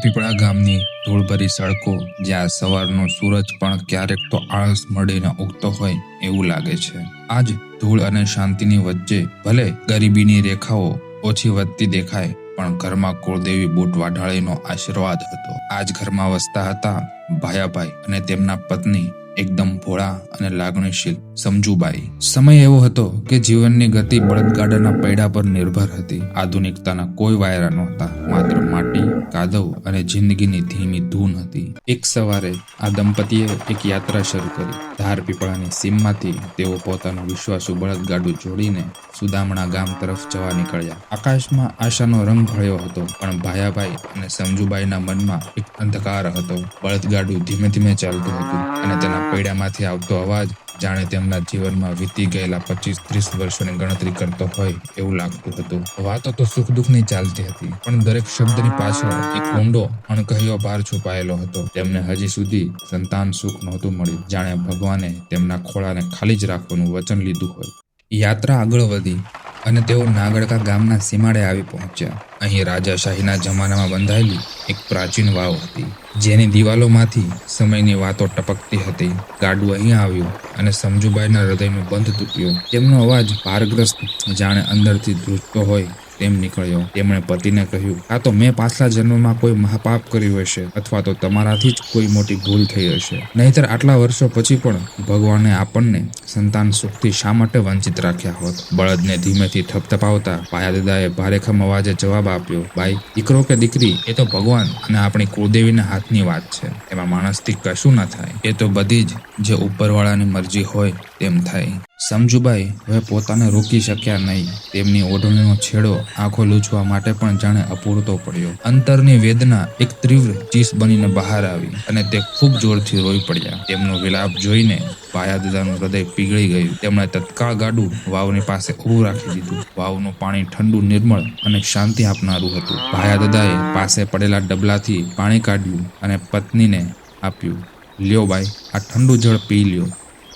ધારપીપળા ગામની ધૂળભરી સડકો જ્યાં સવારનો સૂરજ પણ ક્યારેક તો આળસ મળીને ઉગતો હોય એવું લાગે છે. આજ ધૂળ અને શાંતિની વચ્ચે ભલે ગરીબીની રેખાઓ ઓછી વધતી દેખાય, પણ ઘરમાં કુળદેવી બૂટ વાઢાળીનો આશીર્વાદ હતો. આજ ઘરમાં વસતા હતા ભાયાભાઈ અને તેમના પત્ની એકદમ ભોળા અને લાગણીશીલ સમજુબાઈ. સમય એવો હતો કે જીવનની ગતિ બળદગાડાના પૈડા પર નિર્ભર હતી. આધુનિકતાના કોઈ વાયરા નહોતા. માત્ર માટી, કાદવ અને જિંદગીની ધીમી ધૂન હતી. એક સવારે આ દંપતીએ એક યાત્રા શરૂ કરી. ધાર પીપળાની સીમમાંથી તેઓ પોતાનું વિશ્વાસુ બળદગાડું જોડીને સુદામણા ગામ તરફ જવા નીકળ્યા. આકાશમાં આશાનો રંગ ભળ્યો હતો, પણ ભાયાભાઈ અને સમજુબાઈના મનમાં એક અંધકાર હતો. બળદગાડું ધીમે ધીમે ચાલતું હતું અને તેના પૈડામાંથી આવતો અવાજ જાણે તેમના જીવનમાં વીતી ગયેલા પચીસ, ત્રીસ વર્ષોની ગણતરી કરતો હોય એવું લાગતું હતું. વાતો તો સુખ દુઃખની ચાલતી હતી, પણ દરેક શબ્દની પાછળ એક ઊંડો, અણકહ્યો ભાર છુપાયેલો હતો. તેમને હજી સુધી સંતાન સુખ નહોતું મળ્યું. જાણે ભગવાને તેમના ખોળાને ખાલી જ રાખવાનું વચન લીધું હોય. યાત્રા આગળ વધી. અને તેઓ નાગડકા ગામના સીમાડે આવી પહોંચ્યા. અહીં રાજાશાહીના જમાનામાં બંધાયેલી એક પ્રાચીન વાવ હતી, જેની દિવાલોમાંથી સમયની વાતો ટપકતી હતી. ગાડું અહીં આવ્યું અને સમજુબાઈના હૃદયનું બંધ તૂટ્યું. તેમનો અવાજ ભારગ્રસ્ત, જાણે અંદરથી ધ્રુજતો હોય તેમ નીકળ્યો. તેમણે પતિને કહ્યું, આ તો મેં પાછલા જન્મમાં કોઈ મહાપાપ કર્યું હશે અથવા તો તમારાથી જ કોઈ મોટી ભૂલ થઈ હશે. નહીતર આટલા વર્ષો પછી પણ ભગવાને આપણને સંતાન સુખથી શા માટે વંચિત રાખ્યા હોત? બળદને ધીમેથી થપથપાવતા પાયા દાદાએ ભારેખમ અવાજે જવાબ આપ્યો, ભાઈ, દીકરો કે દીકરી, એ તો ભગવાન અને આપણી કુળદેવીના હાથની વાત છે. એમાં માણસથી કશું ના થાય. એ તો બધી જ જે ઉપરવાળાની મરજી હોય, તેમ થાય. સમજુબાઈ હવે પોતાને રોકી શક્યા નહીં. તેમની ઓઢણીનો છેડો આંખો લૂછવા માટે પણ જાણે અપૂરતો પડ્યો. અંતરની વેદના એક તીવ્ર ચીસ બનીને બહાર આવી અને તે ખૂબ જોરથી રોઈ પડ્યા. તેમનો વિલાપ જોઈને પાયા દાદાનું હૃદય પીગળી ગયું. તેમણે તત્કાળ ગાડું વાવની પાસે ઊભું રાખી દીધું. વાવનું પાણી ઠંડુ, નિર્મળ અને શાંતિ આપનારું હતું. ભાયા દાદાએ પાસે પડેલા ડબલાથી પાણી કાઢ્યું અને પત્નીને આપ્યું. લ્યો બાઈ, આ ઠંડુ જળ પી લ્યો.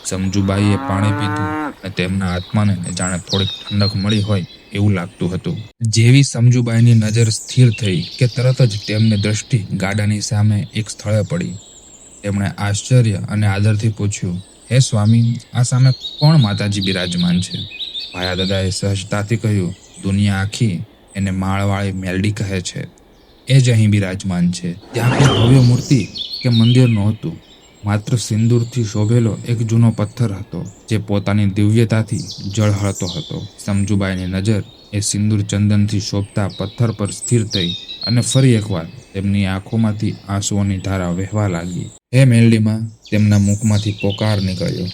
સમજુબાઈએ પાણી પીધું અને તેમના આત્માને જાણે થોડીક ઠંડક મળી હોય એવું લાગતું હતું. જેવી સમજુબાઈની નજર સ્થિર થઈ કે તરત જ તેમની દ્રષ્ટિ ગાડાની સામે એક સ્થળે પડી. તેમણે આશ્ચર્ય અને આદરથી પૂછ્યું, હે સ્વામી, આ સામે કોણ માતાજી બિરાજમાન છે? ભાયા દાદાએ સહજતાથી કહ્યું, દુનિયા આખી એને માળવાળી મેલડી કહે છે. એ જ અહીં બિરાજમાન છે. ત્યાં કોઈ ભવ્ય મૂર્તિ કે મંદિર નહોતું. માત્ર સિંદૂરથી શોભેલો એક જૂનો પથ્થર હતો, જે પોતાની દિવ્યતાથી જળહળતો હતો. સમજુબાઈની નજર એ સિંદૂર ચંદનથી શોભતા પથ્થર પર સ્થિર થઈ અને ફરી એકવાર તેમની આંખોમાંથી આંસુઓની ધારા વહેવા લાગી. હે મેલડીમાં, તેમના મુખમાંથી પોકાર નીકળ્યો.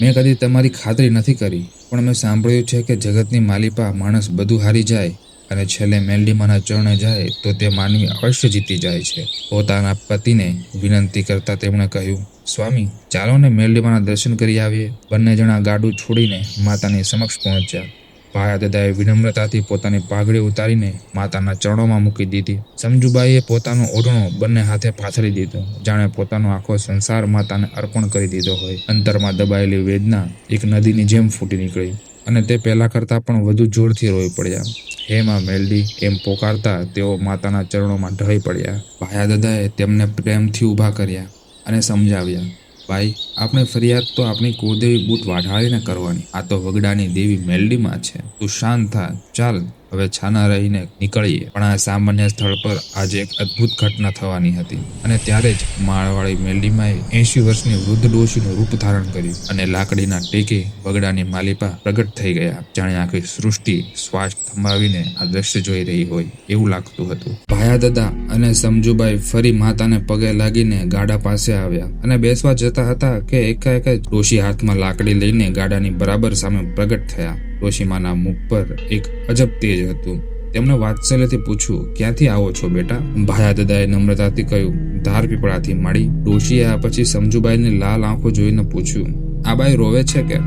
મેં કદી તમારી ખાતરી નથી કરી, પણ મેં સાંભળ્યું છે કે જગતની માલિપા માણસ બધું હારી જાય અને છેલ્લે મેલડીમાના ચરણે જાય તો તે માનવી અવશ્ય જીતી જાય છે. પોતાના પતિને વિનંતી કરતા તેમણે કહ્યું સ્વામી, ચાલો ને મેલડીમાના દર્શન કરી આવીએ. બંને જણા ગાડું છોડીને માતાની સમક્ષ પહોંચ્યા. ભાયા દાદાએ વિનમ્રતાથી પોતાની પાઘડી ઉતારીને માતાના ચરણોમાં મૂકી દીધી. સમજુબાઈએ પોતાનો ઓઢણો બંને હાથે પાથરી દીધો, જાણે પોતાનો આખો સંસાર માતાને અર્પણ કરી દીધો હોય. અંતરમાં દબાયેલી વેદના એક નદીની જેમ ફૂટી નીકળી અને તે પહેલાં કરતાં પણ વધુ જોરથી રોઈ પડ્યા. હે માં મેલડી એમ પોકારતા? તેઓ માતાના ચરણોમાં ઢળી પડ્યા. ભાયા દાદાએ તેમને પ્રેમથી ઊભા કર્યા. અને સમજાવ્યા, ભાઈ, આપણે ફરિયાદ તો આપણી કુળદેવી બૂટ વાઢાળીને કરવાની, આ તો વગડાની દેવી મેલડીમાં છે. તું શાંત થા, ચાલ. હવે છાના રહીને નીકળીએ. પણ આ સામાન્ય સ્થળ પર આજે એક અદ્ભુત ઘટના થવાની હતી. અને ત્યારે જ માળવાળી મેલડીમાએ એંશી વર્ષની વૃદ્ધ ડોશીનું રૂપ ધારણ કર્યું અને લાકડીના ટેકે વગડાની માલિપા પ્રગટ થઈ ગયા. જાણે આખી સૃષ્ટિ શ્વાસ થંભાવીને આ દ્રશ્ય જોઈ રહી હોય એવું લાગતું હતું. ભાયા દાદા અને સમજુબાઈ ફરી માતાને પગે લાગીને ગાડા પાસે આવ્યા અને બેસવા જતા હતા કે એકાએક ડોશી હાથમાં લાકડી લઈને ગાડાની બરાબર સામે પ્રગટ થયા. ડોશીમાના મુખ પર એક અજબ તેજ હતું. તેમણે વાત્સલ્યથી પૂછ્યું, ક્યાંથી આવો છો બેટા? ભાયા દાદાએ નમ્રતાથી કહ્યું, ધાર પીપળાથી મળી. ડોશીએ આ પછી સમજુબાઈની લાલ આંખો જોઈને પૂછ્યું, આ બાઈ રોવે છે કેમ?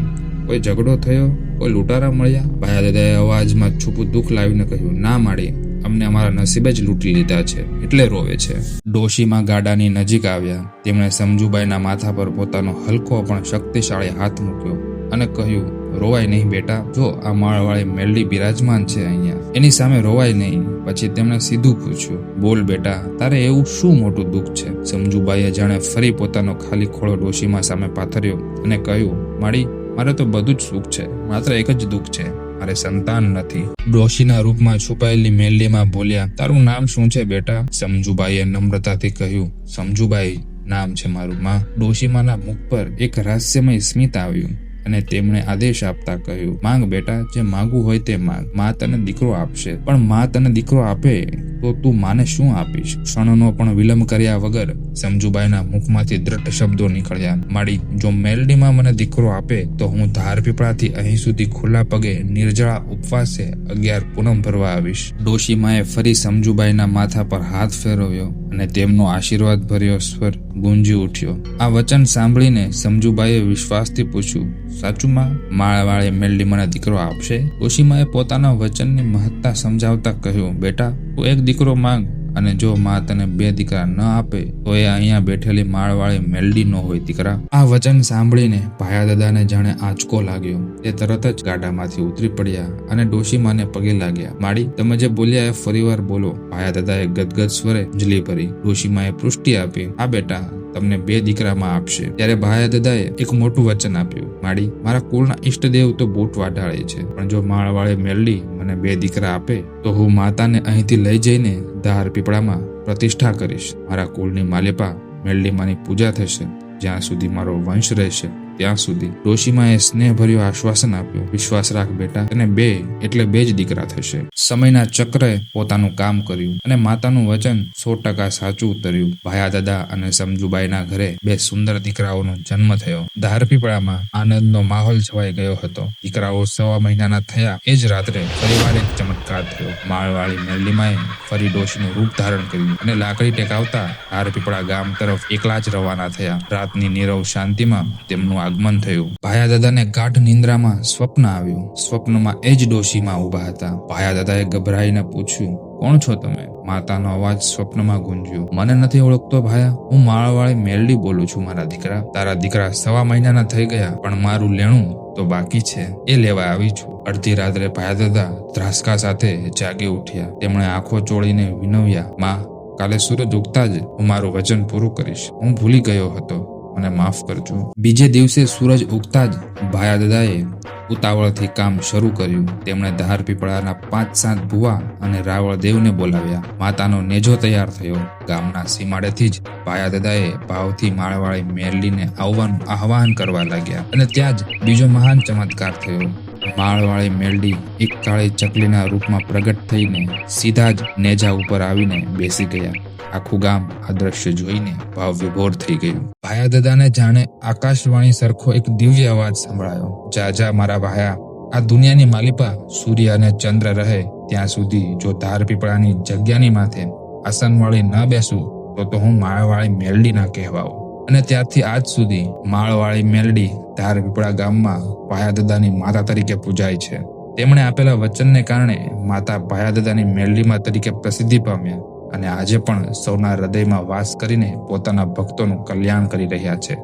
કોઈ ઝઘડો થયો? કોઈ લૂંટારા મળ્યા? ભાયા દાદાએ અવાજમાં છૂપું દુઃખ લાવીને કહ્યું, ના માડી, અમને અમારા નસીબે જ લૂંટી લીધા છે, એટલે રોવે છે. ડોશીમાં ગાડાની નજીક આવ્યા. તેમણે સમજુબાઈના માથા પર પોતાનો હલકો પણ શક્તિશાળી હાથ મૂક્યો અને કહ્યું રોવાય નહીં બેટા. જો આ માળવાળી મેલડી બિરાજમાન છે અહીંયા. એની સામે રોવાય નહીં. પછી તેમણે સીધું પૂછ્યું, બોલ બેટા, તારે એવું શું મોટું દુઃખ છે? સમજુબાઈએ જાણે ફરી પોતાનો ખાલી ખોળો ડોશીમાં સામે પાથર્યો અને કહ્યું, માડી, મારે તો બધું જ સુખ છે. માત્ર એક જ દુઃખ છે. મારે સંતાન નથી. ડોશીના રૂપમાં છુપાયેલી મેલડીમાં બોલ્યા, તારું નામ શું છે બેટા? સમજુબાઈએ નમ્રતાથી કહ્યું, સમજુબાઈ, નામ છે મારું. માં ડોશીમાના મુખ પર એક રહસ્યમય સ્મિત આવ્યું. અને તેમણે આદેશ આપતા કહ્યું, માંગ બેટા, જે માંગવું હોય તે માંગ. મા તને દીકરો આપશે. પણ મા તને દીકરો આપે તો તું માને શું આપીશ? ક્ષણનો પણ વિલંબ કર્યા વગર સમજુબાઈના મુખમાંથી દ્રઢ શબ્દો નીકળ્યા. માડી જો મેલડીમાં મને દીકરો આપે, તો હું ધાર પીપળાથી અહીં સુધી ખુલ્લા પગે નિર્જળા ઉપવાસે અગિયાર પૂનમ ભરવા આવીશ. ડોશીમાએ ફરી સમજુબાઈના માથા પર હાથ ફેરવ્યો. અને તેમનો આશીર્વાદ ભર્યો સ્વર ગુંજી ઉઠ્યો. આ વચન સાંભળીને સમજુબાઈએ વિશ્વાસથી પૂછ્યું સાચુમાં માળવાળે મેલડી મને દીકરો આપશે? ઓશીમાએ પોતાના વચનની મહત્તા સમજાવતા કહ્યું, બેટા, તું એક દીકરો માંગ અને જો માં તને બે દીકરા ન આપે, તો એ અહીંયા બેઠેલી માળવાળી મેલડી નો હોય, દીકરા. આ વચન સાંભળીને ભાયા દાદાને જાણે આંચકો લાગ્યો. તે તરત જ ગાડામાંથી ઉતરી પડ્યા અને ડોશીમાને પગે લાગ્યા. માડી તમે જે બોલ્યા એ ફરીવાર બોલો. ભાયા દાદાએ ગદગદ સ્વરે અંજલી ભરી. ડોશીમાએ પુષ્ટિ આપી. આ બેટા તમને બે દીકરામાં આપશે. ત્યારે ભાયા દાદાએ એક મોટું વચન આપ્યું. માડી, મારા કુળના ઈષ્ટદેવ તો બૂટ વાટાળે છે. પણ જો માળવાળે મેલડી મને બે દીકરા આપે, તો હું માતાને અહીંથી લઈ જઈને ધાર પીપળામાં પ્રતિષ્ઠા કરીશ. મારા કુળની માલિપા મેલડીમાની પૂજા થશે. જ્યાં સુધી મારો વંશ રહેશે. ત્યાં સુધી ડોશીમાએ સ્નેહભર્યું આશ્વાસન આપ્યું. વિશ્વાસ રાખ બેટા અને બે એટલે બે જ દીકરા થશે. સમયના ચક્રે પોતાનું કામ કર્યું અને માતાનું વચન સો ટકા સાચું ઉતર્યું. ભાયા દાદા અને સમજુબાઈના ઘરે બે સુંદર દીકરાઓનો જન્મ થયો. ધારપીપળામાં આનંદનો માહોલ છવાઈ ગયો હતો. દીકરાઓ સવા મહિનાના થયા એ જ રાત્રે પરિવારે એક ચમત્કાર થયો. માળવાળી મેરલીમાએ ફરી ડોશીનું રૂપ ધારણ કર્યું અને લાકડી ટેકાવતા હારપીપળા ગામ તરફ એકલા જ રવાના થયા. રાતની નીરવ શાંતિમાં તેમનું આગમન થયું. ભાયા દાદાને ગાઢ નિંદ્રામાં સ્વપ્ન આવ્યું. સ્વપ્નમાં એ જ ડોશીમાં ઊભા હતા. ભાયા દાદાએ ગભરાઈને પૂછ્યું, કોણ છો તમે? માતાનો અવાજ સ્વપ્નમાં ગુંજ્યો. મને નથી ઓળખતો ભાયા. હું માળવાળી મેલડી બોલું છું, મારા દીકરા. તારા દીકરા સવા મહિનાના થઈ ગયા, પણ મારું લેણું તો બાકી છે. એ લેવા આવી છું. અડધી રાત્રે ભાયા દાદા ત્રાસકા સાથે જાગી ઉઠ્યા. તેમણે આંખો ચોળીને વિનવ્યા, માં, કાલે સૂરજ ઉગતા જ હું મારું વચન પૂરું કરીશ. હું ભૂલી ગયો હતો. મને માફ કરજો. બીજે દિવસે સૂરજ ઉગતા જ ભાયા દાદાએ ઉતાવળથી કામ શરૂ કર્યું. તેમણે ધાર પીપળાના પાંચ સાત ભુવા અને રાવળ દેવને બોલાવ્યા. માતાનો નેજો તૈયાર થયો. ગામના સીમાડેથી જ ભાયા દાદાએ ભાવથી માળવાળી મેરલીને આવવાનું આહવાન કરવા લાગ્યા અને ત્યાં જ બીજો મહાન ચમત્કાર થયો. માળવાળી મેલડી એક કાળી ચકલીના રૂપમાં પ્રગટ થઈને સીધા જ નેજા ઉપર આવીને બેસી ગયા. આખું ગામ આ દ્રશ્ય જોઈને ભાવ વિભોર થઈ ગયું. ભાયા દાદાને જાણે આકાશવાણી સરખો એક દિવ્ય અવાજ સંભળાયો. જા જા, મારા ભાયા. આ દુનિયાની માલિપા સૂર્ય અને ચંદ્ર રહે ત્યાં સુધી જો ધાર પીપળાની જગ્યાની માથે આસનવાળી ન બેસું, તો તો હું માળવાળી મેલડી ના કહેવાઉં. અને ત્યારથી આજ સુધી માળવાળી મેલડી ધાર પીપળા ગામમાં ભાયા દાદાની માતા તરીકે પૂજાય છે. તેમણે આપેલા વચનને કારણે માતા ભાયા દાદાની મેલડીમાં તરીકે પ્રસિદ્ધિ પામ્યા અને આજે પણ સૌના હૃદયમાં વાસ કરીને પોતાના ભક્તોનું કલ્યાણ કરી રહ્યા છે.